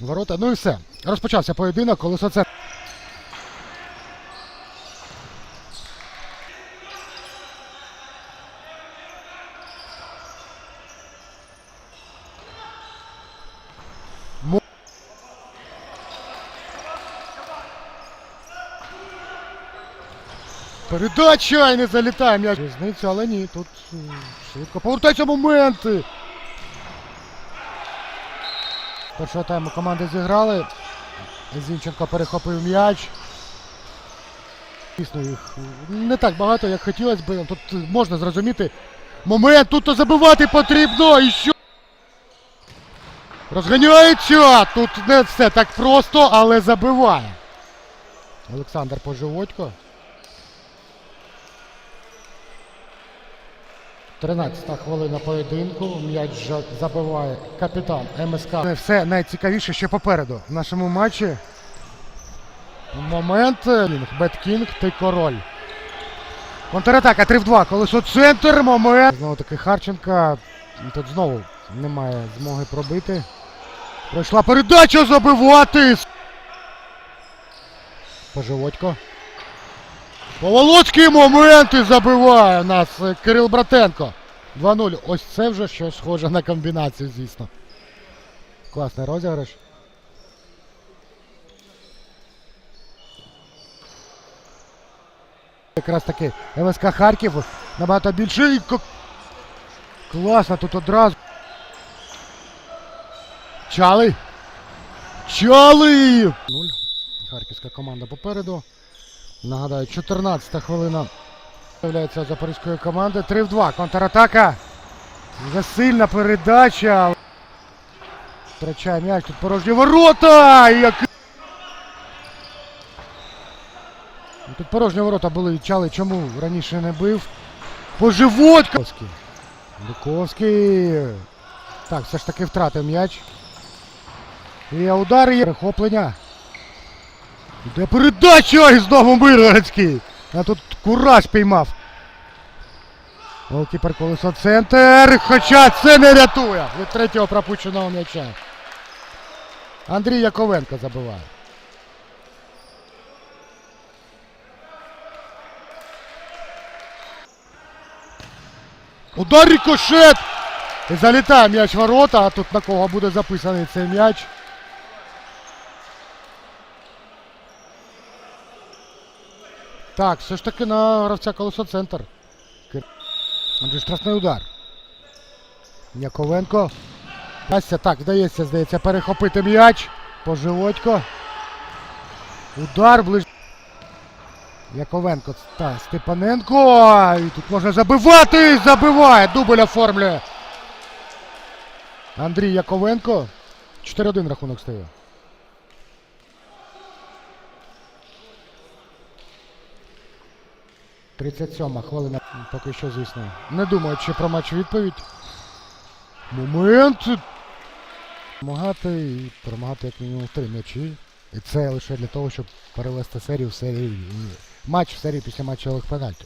Ворота. Ну і все. Розпочався поєдинок, колесо це. Передача і не залітає м'яч. Різниця, але ні, тут е, швидко повертаються моменти. Першого тайму команди зіграли. Зінченко перехопив м'яч. Дійсно, їх не так багато, як хотілося б. Тут можна зрозуміти. Момент тут то забивати потрібно. І що? Розганяється! Тут не все так просто, але забиває. Олександр Поживодько. 13 хвилина поєдинку. М'яч забиває капітан МСК. Все найцікавіше ще попереду в нашому матчі. Момент. Беткінг, ти король. Контратака 3 в 2. Колесо центр. Момент. Знову таки Харченка. Тут знову немає змоги пробити. Пройшла передача забивати. Поживодько. Поволоцький моменти забиває у нас е, Кирил Братенко. 2-0. Ось це вже щось схоже на комбінацію, звісно. Класний розіграш. Якраз таки МСК Харків набагато більше. Класно тут одразу. Чалий. Чалий! Нуль. Харківська команда попереду. Нагадаю, 14-та хвилина. З'являється запорізької команди. 3 в 2. Контратака. Засильна передача. Втрачає м'яч. Тут порожні ворота. Як... Тут порожні ворота були. Чали чому раніше не бив. Поживодько. Луковський. Луковський. Так, все ж таки втратив м'яч. І удар є. Перехоплення. Іде передача і знову Миргородський. А тут кураж піймав. Голкіпер колесо центр. Хоча це не рятує від третього пропущеного м'яча. Андрій Яковенко забиває. Удар рикошет! І залітає м'яч ворота, а тут на кого буде записаний цей м'яч. Так, все ж таки на гравця колесо центр. Отже, штрафний удар. Яковенко. Вдасться, так, вдається, здається, перехопити м'яч. Поживодько. Удар ближ. Яковенко та Степаненко. І тут можна забивати. Забиває. Дубль оформлює. Андрій Яковенко. 4-1 рахунок стає. Тридцять сьома хвилина. Поки що, звісно. Не думаю, чи про матч відповідь. Момент. Перемагати і перемагати як мінімум три м'ячі. І це лише для того, щоб перевести серію в серію. Матч в серію після матчу пенальті.